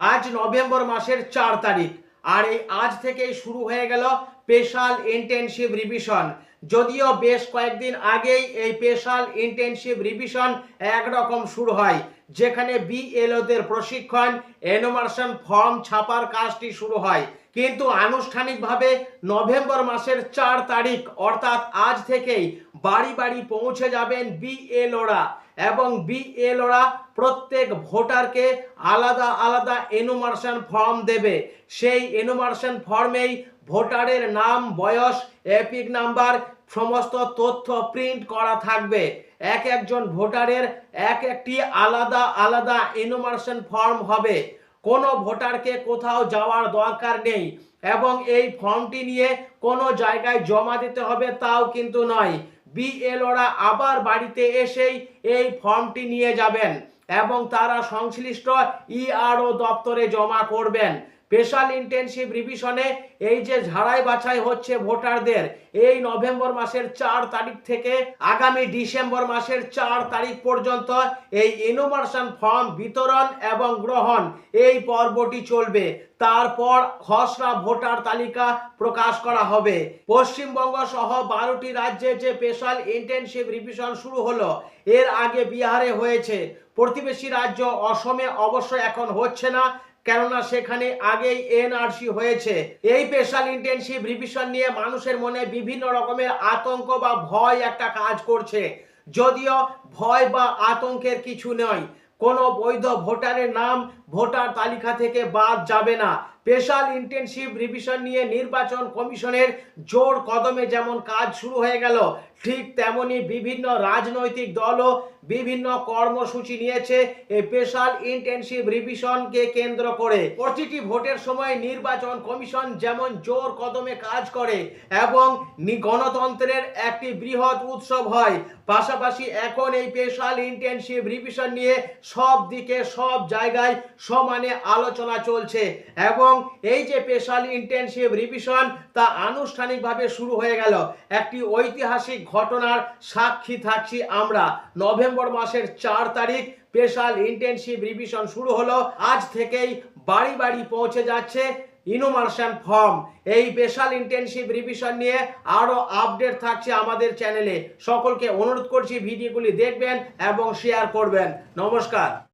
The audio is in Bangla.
আজ নভেম্বর মাসের চার তারিখ। আর এই আজ থেকেই শুরু হয়ে গেল স্পেশাল ইন্টেনসিভ রিভিশন। যদিও বেশ কয়েকদিন আগেই এই স্পেশাল ইন্টেনসিভ রিভিশন একরকম শুরু হয়, যেখানে বিএলওদের প্রশিক্ষণ, এনোমার্শন ফর্ম ছাপার কাজটি শুরু হয়। কিন্তু আনুষ্ঠানিকভাবে নভেম্বর মাসের চার তারিখ, অর্থাৎ আজ থেকেই বাড়ি বাড়ি পৌঁছে যাবেন বিএলওরা এবং বিএলওরা প্রত্যেক ভোটারকে আলাদা আলাদা এনুমার্শন ফর্ম দেবে। সেই এনুমার্শন ফর্মেই ভোটারের নাম, বয়স এপিক নাম্বার সমস্ত তথ্য প্রিন্ট করা থাকবে। এক একজন ভোটারের এক একটি আলাদা আলাদা এনুমার্শন ফর্ম হবে। কোনো ভোটারকে কোথাও যাওয়ার দরকার নেই এবং এই ফর্মটি নিয়ে কোনো জায়গায় জমা দিতে হবে তাও কিন্তু নয়। বিএলওরা আবার বাড়িতে এসেই এই ফর্মটি নিয়ে যাবেন এবং তারা সংশ্লিষ্ট ইআরও দপ্তরে জমা করবেন। স্পেশাল ইন্টেনসিভ রিভিশনে এই যে ঝাড়াই বাছাই হচ্ছে ভোটারদের, এই নভেম্বর মাসের চার তারিখ থেকে আগামী ডিসেম্বর মাসের চার তারিখ পর্যন্ত এই ইনোমার্শন ফর্ম বিতরণ এবং গ্রহণ, এই পর্বটি চলবে। তারপর খসড়া ভোটার তালিকা প্রকাশ করা হবে। পশ্চিমবঙ্গ সহ বারোটি রাজ্যে যে স্পেশাল ইন্টেনসিভ রিভিশন শুরু হলো, এর আগে বিহারে হয়েছে। প্রতিবেশী রাজ্য অসমে অবশ্য এখন হচ্ছে না। কেননা সেখানে আগেই এনআরসি হয়েছে। এই স্পেশাল ইন্টেনসিভ রিভিশন নিয়ে মানুষের মনে বিভিন্ন রকমের আতঙ্ক বা ভয় একটা কাজ করছে। যদিও ভয় বা আতঙ্কের কিছু নয়। কোনো বৈধ ভোটারের নাম ভোটার তালিকা থেকে বাদ যাবে না। স্পেশাল ইন্টেনসিভ রিভিশন নিয়ে নির্বাচন কমিশনের জোর কদমে যেমন কাজ শুরু হয়ে গেল, ঠিক তেমনি বিভিন্ন রাজনৈতিক দলও বিভিন্ন কর্মসূচি নিয়েছে এই স্পেশাল ইন্টেনসিভ রিভিশনকে কেন্দ্র করে। প্রতিটি ভোটের সময় নির্বাচন কমিশন যেমন জোর কদমে কাজ করে এবং গণতন্ত্রের একটি বৃহৎ উৎসব হয়, পাশাপাশি এখন এই স্পেশাল ইন্টেনসিভ রিভিশন নিয়ে সব দিকে সব জায়গায় সমানে আলোচনা চলছে এবং এই যে স্পেশাল ইন্টেনসিভ রিভিশন তা আনুষ্ঠানিকভাবে শুরু হয়ে গেল। একটি ঐতিহাসিক ঘটনার সাক্ষী থাকছি আমরা। নভেম্বর মাসের চার তারিখ স্পেশাল ইন্টেনসিভ রিভিশন শুরু হলো। আজ থেকেই বাড়ি বাড়ি পৌঁছে যাচ্ছে ইনোমার্শন ফর্ম। এই স্পেশাল ইন্টেনসিভ রিভিশন নিয়ে আরও আপডেট থাকছে আমাদের চ্যানেলে সকলকে অনুরোধ করছি ভিডিওগুলি দেখবেন এবং শেয়ার করবেন। নমস্কার।